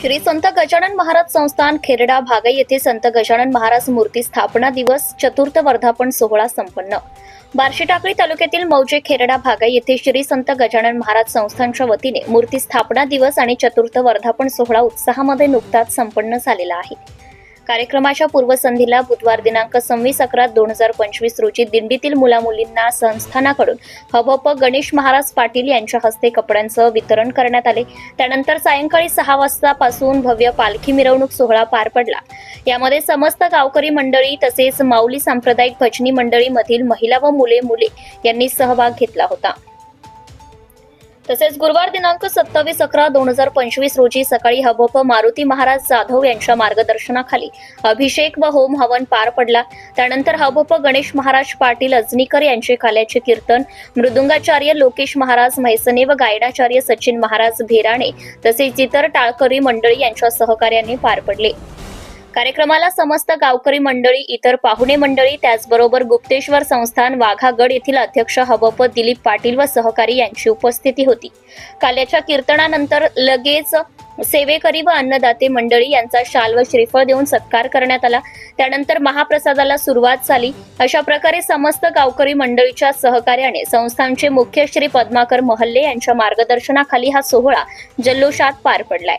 श्री संत गजानन महाराज संस्थान खेरडा भागाई येथे संत गजानन महाराज मूर्ती स्थापना दिवस चतुर्थ वर्धापन सोहळा संपन्न. बार्शी टाकळी तालुक्यातील मौजे खेरडा भागाई येथे श्री संत गजानन महाराज संस्थानच्या वतीने मूर्ती स्थापना दिवस आणि चतुर्थ वर्धापन सोहळा उत्साहामध्ये नुकताच संपन्न झालेला आहे. कार्यक्रमाच्या पूर्वसंध्येला बुधवार दिनांक सव्वीस अकरा दोन हजार पंचवीस रोजी दिंडीतील मुलामुलींना संस्थानाकडून हबप गणेश महाराज पाटील यांच्या हस्ते कपड्यांचं वितरण करण्यात आले. त्यानंतर सायंकाळी सहा वाजतापासून भव्य पालखी मिरवणूक सोहळा पार पडला. यामध्ये समस्त गावकरी मंडळी तसेच माऊली सांप्रदायिक भजनी मंडळीमधील महिला व मुले मुले यांनी सहभाग घेतला होता. तसेच गुरुवार दिनांक सत्तावीस अकरा दोन हजार पंचवीस रोजी सकाळी हबप मारुती महाराज जाधव यांच्या मार्गदर्शनाखाली अभिषेक व होम हवन पार पडला. त्यानंतर हबप गणेश महाराज पाटील अजनीकर यांचे काल्याचे कीर्तन मृदुंगाचार्य लोकेश महाराज म्हैसने व गायडाचार्य सचिन महाराज भेराणे तसेच इतर टाळकरी मंडळी यांच्या सहकार्याने पार पडले. कार्यक्रमाला समस्त गावकरी मंडळी इतर पाहुणे मंडळी त्याचबरोबर गुप्तेश्वर संस्थान वाघागड येथील अध्यक्ष हबप दिलीप पाटील व सहकारी यांची उपस्थिती होती. काल्याच्या कीर्तनानंतर लगेच सेवेकरी व अन्नदाते मंडळी यांचा शाल व श्रीफळ देऊन सत्कार करण्यात आला. त्यानंतर महाप्रसादाला सुरुवात झाली. अशा प्रकारे समस्त गावकरी मंडळीच्या सहकार्याने संस्थानचे मुख्य श्री पद्माकर महल्ले यांच्या मार्गदर्शनाखाली हा सोहळा जल्लोषात पार पडलाय.